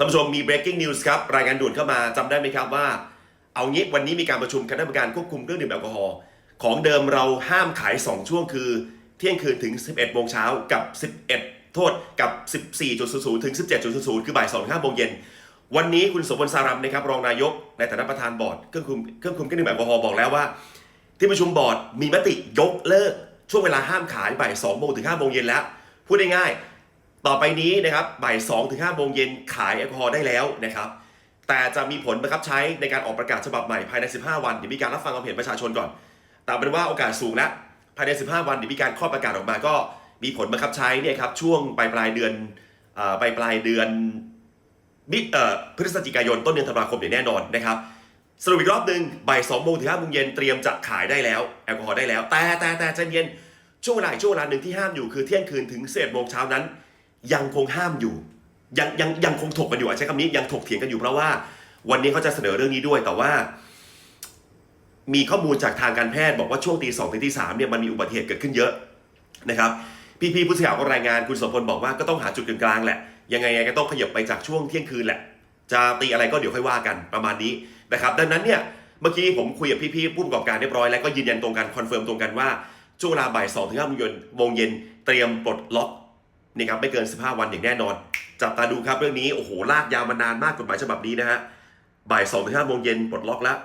ท่านผู้ชมมี breaking news ครับ รายงานด่วนเข้ามาจำได้ไหมครับว่า เอางี้วันนี้มีการประชุมคณะกรรมการควบคุมเครื่องดื่มแอลกอฮอล์ของเดิมเราห้ามขาย 2 ช่วงคือ เที่ยงคืนถึง 11โมงเช้ากับ 11 โทษกับ 14.00 ถึง 17.00 คือบ่าย2 5โมงเย็นวันนี้คุณสมบัติสารัมนะครับรองนายกในฐานะประธานบอร์ดเครื่องคุมเครื่องคุมเครื่องดื่มแอลกอฮอล์บอกแล้วว่า ที่ประชุมบอร์ดมีมติยกเลิกช่วงเวลาห้ามขายบ่าย2โมงถึง5โมงเย็นแล้วพูดง่ายๆ ต่อไปนี้นะครับบ่าย2ถึง5โมงเย็นขายแอลกอฮอล์ได้แล้วนะครับ แต่จะมีผลบังคับใช้ในการออกประกาศฉบับใหม่ภายใน 15 วันเดี๋ยวมีการรับฟังความเห็นประชาชนก่อนแต่เป็นว่าโอกาสสูงแล้วภายใน 15 วันเดี๋ยวมีการข้อประกาศออกมาก็มีผลบังคับใช้เนี่ยครับช่วงปลายปลายเดือนปลายปลายเดือนมิเอ่อพฤศจิกายนต้นเดือนธันวาคมอย่างแน่นอนนะครับสรุปอีกรอบหนึ่งบ่าย2โมงถึง5โมงเย็นเตรียมจะขายได้แล้วแอลกอฮอล์ได้แล้ว แต่แต่แต่ใจเย็นช่วงเวลาช่วงเวลาหนึ่งที่ห้ามอยู่คือเที่ยงคืนถึง11โมงเช้านั้น ยังคงห้ามอยู่ ยังยังยังคงถกกันอยู่ใช้คำนี้ยังถกเถียงกันอยู่เพราะว่า วันนี้เขาจะเสนอเรื่องนี้ด้วยแต่ว่า มีข้อมูลจากทางการแพทย์บอกว่าช่วงตีสองถึงตีสามเนี่ยมันมีอุบัติเหตุเกิดขึ้นเยอะนะครับพี่ๆผู้สื่อข่าวก็รายงานคุณสมพลบอกว่าก็ต้องหาจุดกลางๆแหละยังไงยังไงก็ต้องขยับไปจากช่วงเที่ยงคืนแหละ จะตีอะไรก็เดี๋ยวค่อยว่ากันประมาณนี้นะครับ ดังนั้นเนี่ยเมื่อกี้ผมคุยกับพี่ๆผู้ประกอบการเรียบร้อยแล้วก็ยืนยันตรงกันคอนเฟิร์มตรงกันว่าช่วงเวลาบ่ายสองถึงห้าโมงเย็นโมงเย็นเตรียมปลดล็อก นี่ครับไม่เกิน 15 วันอย่างแน่นอน จับตาดูครับเรื่องนี้โอ้โหลากยาวมานานมากกฎหมายฉบับนี้นะฮะบ่ายสองถึงห้าโมงเย็นปลดล็อกแล้ว